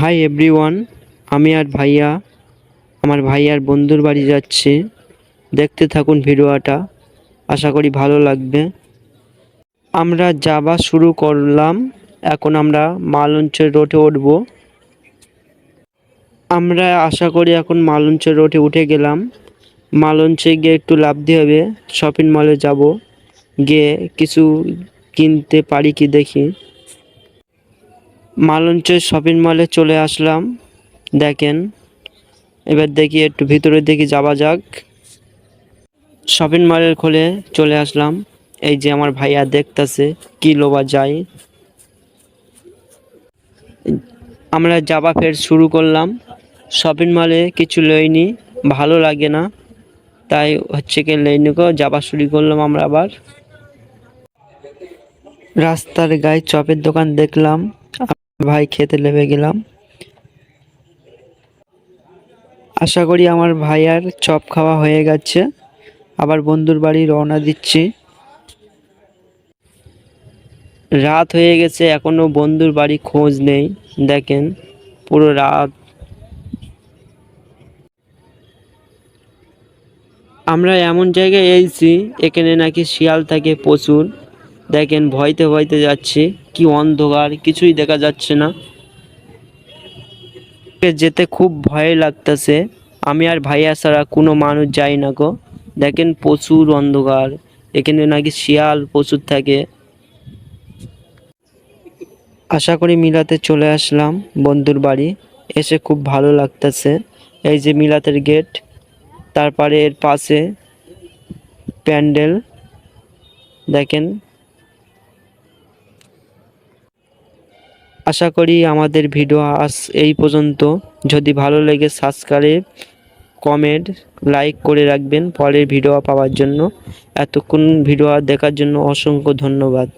Hi everyone আমি আর ভাইয়া, আমার ভাইয়ার বন্ধুর বাড়ি যাচ্ছি। দেখতে থাকুন ভিডিওটা, আশা করি ভালো লাগবে। আমরা যাওয়া শুরু করলাম, এখন আমরা মালঞ্চের রোডে উঠব। আমরা আশা করি এখন মালঞ্চের রোডে উঠে গেলাম। মালঞ্চে গিয়ে একটু লাভ দিয়ে হবে শপিং মলে যাব। গিয়ে কিছু কিনতে পারি কি দেখি। মালঞ্চের শপিং মলে চলে আসলাম। দেখেন, এবার দেখি একটু ভিতরে দেখি যাওয়া যাক। শপিং মলের খোলে চলে আসলাম। এই যে আমার ভাইয়া দেখতাছে, কি লোবা যায়। আমরা যাবা ফের শুরু করলাম। শপিং মলে কিছু লইনি, ভালো লাগে না। তাই হচ্ছে কি লইনিকো যাবা শুরু করলাম আমরা আবার। রাস্তার গায়ে চপের দোকান দেখলাম। ভাই খেতে লেবে গেলাম। আশা করি আমার ভাই আর চপ খাওয়া হয়ে গেছে। আবার বন্ধুর বাড়ি রওনা দিচ্ছি। রাত হয়ে গেছে, এখনও বন্ধুর বাড়ি খোঁজ নেই, দেখেন, পুরো রাত। আমরা এমন জায়গায় এসেছি, এখানে নাকি শিয়াল থাকে প্রচুর, দেখেন, ভয়তে ভয়তে যাচ্ছি। কি অন্ধকার, কিছুই দেখা যাচ্ছে না। যেতে খুব ভয় লাগতেছে। আমি আর ভাইয়া ছাড়া কোনো মানুষ যাই না গো। দেখেন প্রচুর অন্ধকার। এখানে নাকি শিয়াল প্রচুর থাকে। আশা করি মিলাতে চলে আসলাম বন্ধুর বাড়ি। এসে খুব ভালো লাগতেছে। এই যে মিলাতের গেট তারপরে এর পাশে প্যান্ডেল। দেখেন আশা করি আমাদের ভিডিও আজ এই পর্যন্ত। যদি ভালো লেগে সাবস্ক্রাইব কমেন্ট লাইক করে রাখবেন পরের ভিডিও পাওয়ার জন্য। এতক্ষণ ভিডিও দেখার জন্য অসংখ্য ধন্যবাদ।